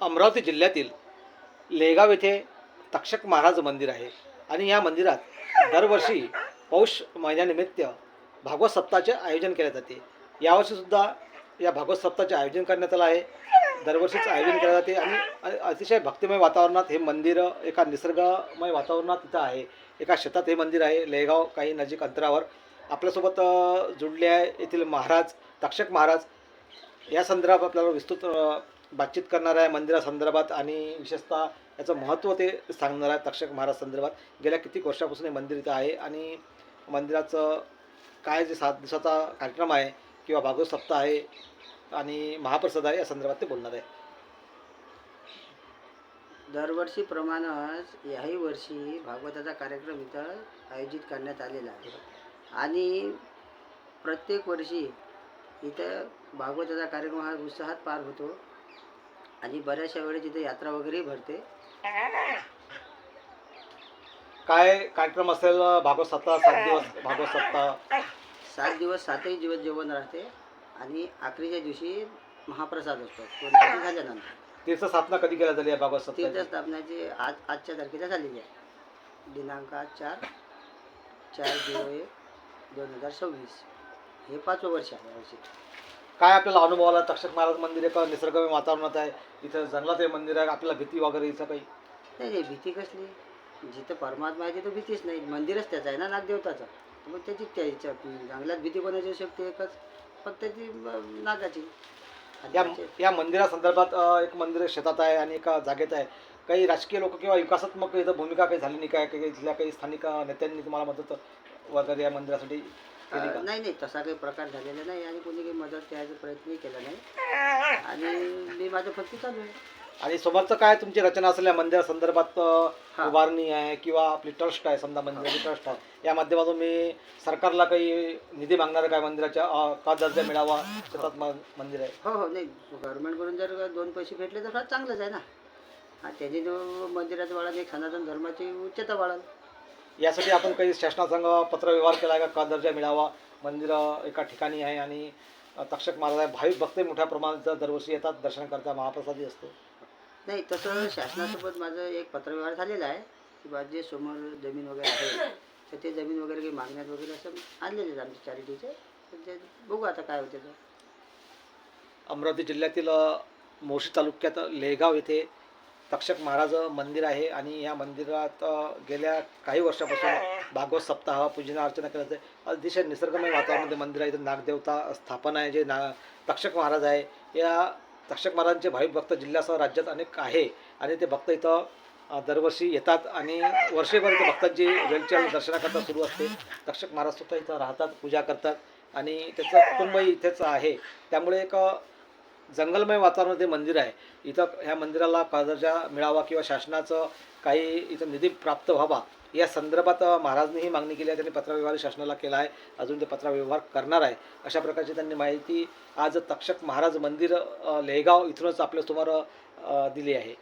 अमरावती जिल्ह्यातील लेगाव येथे तक्षक महाराज मंदिर आहे. आणि या मंदिरात दरवर्षी पौष महिन्यानिमित्त भागवत सप्ताहाचे आयोजन केले जाते. यावर्षीसुद्धा या भागवत सप्ताहाचे आयोजन करण्यात आलं आहे. दरवर्षीच आयोजन केले जाते आणि अतिशय भक्तिमय वातावरणात हे मंदिर एका निसर्गमय वातावरणात तिथं आहे. एका शेतात हे मंदिर आहे लेगाव काही नजीक अंतरावर. आपल्यासोबत जुडले आहे येथील महाराज तक्षक महाराज. या संदर्भात आपल्याला विस्तृत बातचीत करणार आहे मंदिरासंदर्भात आणि विशेषतः याचं महत्त्व ते सांगणार आहे तक्षक महाराज संदर्भात. गेल्या कित्येक वर्षापासून हे मंदिर इथं आहे आणि मंदिराचं काय जे सात दिवसाचा कार्यक्रम आहे किंवा भागवत सप्ताह आहे आणि महाप्रसाद आहे या संदर्भात ते बोलणार आहे. दरवर्षीप्रमाणेच याही वर्षी भागवताचा कार्यक्रम इथं आयोजित करण्यात आलेला आहे. आणि प्रत्येक वर्षी इथं भागवताचा कार्यक्रम हा उत्साहात पार होतो. आणि बऱ्याचशा वेळेस इथे यात्रा वगैरेही भरते. काय कार्यक्रम असेल भागवत सप्ताह सात दिवस भागवत सप्ताह? सात दिवस सातही दिवस जेवण राहते आणि आखरीच्या दिवशी महाप्रसाद असतो तो झाल्यानंतर. तीर्थस्थापना कधी केल्या झाली भागवत सप्ताह तीर्थस्थापनाची आज आजच्या तारखेला झालेली आहे. दिनांक चार चार जुलै दोन हजार सव्वीस. हे पाचवं वर्ष आहे यावर्षी काय आपल्याला अनुभव आला? तक्षक महाराज मंदिर एका निसर्गमय वातावरणात आहे. इथं जंगलात हे मंदिर आहे. आपल्याला भीती वगैरे इथं काही? नाही नाही भीती कसली? जिथं परमात्मा आहे तिथं भीतीच नाही. मंदिरच त्याचं आहे ना नागदेवताचं? मग त्याची त्याच्या जंगलात भीती कोणाची शक्ती एकच? फक्त ती नागाची. या या मंदिरासंदर्भात एक मंदिर शेतात आहे आणि एका जागेत आहे. काही राजकीय लोक किंवा विकासात्मक इथं भूमिका काही झाली नाही काय काही इथल्या काही स्थानिक नेत्यांनी तुम्हाला मदत वगैरे या मंदिरासाठी का नाही नाही तसा काही प्रकार झालेला नाही आणि कोणी काही मदत करायचा प्रयत्नही केला नाही. आणि मी माझं फक्त चालू आहे. आणि समोरचं काय तुमची रचना असेल या मंदिरासंदर्भात अ, हा. उभारणी आहे किंवा आपली ट्रस्ट आहे? समजा मंदिराची ट्रस्ट आहे. या माध्यमातून मी सरकारला काही निधी मागणार काय मंदिराच्या का दर्जा मिळावा शेतात म- मंदिर आहे? हो हो नाही. गव्हर्नमेंटकडून जर दोन पैसे भेटले तर फार चांगलंच आहे ना. त्याने जो मंदिराचं वाढाल एक सनातन धर्माची उच्चता वाढाल. यासाठी आपण काही शासनासंग पत्रव्यवहार केला आहे का दर्जा मिळावा मंदिर एका ठिकाणी आहे आणि तक्षक महाराज आहे. भाविक भक्त मोठ्या प्रमाणात दरवर्षी येतात दर्शन करता महाप्रसादी असतो. नाही तसं शासनासोबत माझं एक पत्रव्यवहार झालेला आहे की बा जे समोर जमीन वगैरे आहे तर ते जमीन वगैरे काही मागण्यात वगैरे असं आणलेले आहेत आमचे चॅरिटीचे ते बघू आता काय होते तर अमरावती जिल्ह्यातील अ, मोर्शी तालुक्यात लेगाव येथे तक्षक महाराज मंदिर आहे आणि या मंदिरात गेल्या काही वर्षापासून भागवत सप्ताह पूजन अर्चना केलं जाते. अतिशय निसर्गमय वातावरणामध्ये मंदिर आहे. इथं नागदेवता स्थापना आहे. जे ना तक्षक महाराज आहे. या तक्षक महाराजांचे भाविक भक्त जिल्ह्यासह राज्यात अनेक आहे आणि ते भक्त इथं दरवर्षी येतात आणि वर्षभर इथं भक्तांची वेलच्या दर्शनाकरता सुरू असते. तक्षक महाराज सुद्धा इथं राहतात पूजा करतात आणि त्याचं कुटुंबही इथेच आहे. त्यामुळे एक जंगलमय वातावरण ते मंदिर आहे. इथं ह्या मंदिराला दर्जा मिळावा किंवा शासनाचं काही इथं निधी प्राप्त व्हावा या संदर्भात अ, महाराजांनी ही मागणी केली आहे. त्यांनी पत्रव्यवहार शासनाला केला आहे. अजून ते पत्रव्यवहार करणार आहे. अशा प्रकारची त्यांनी माहिती आज तक्षक महाराज मंदिर लेहगाव लेगाव इथूनच आपल्यासमोर अ, दिली आहे.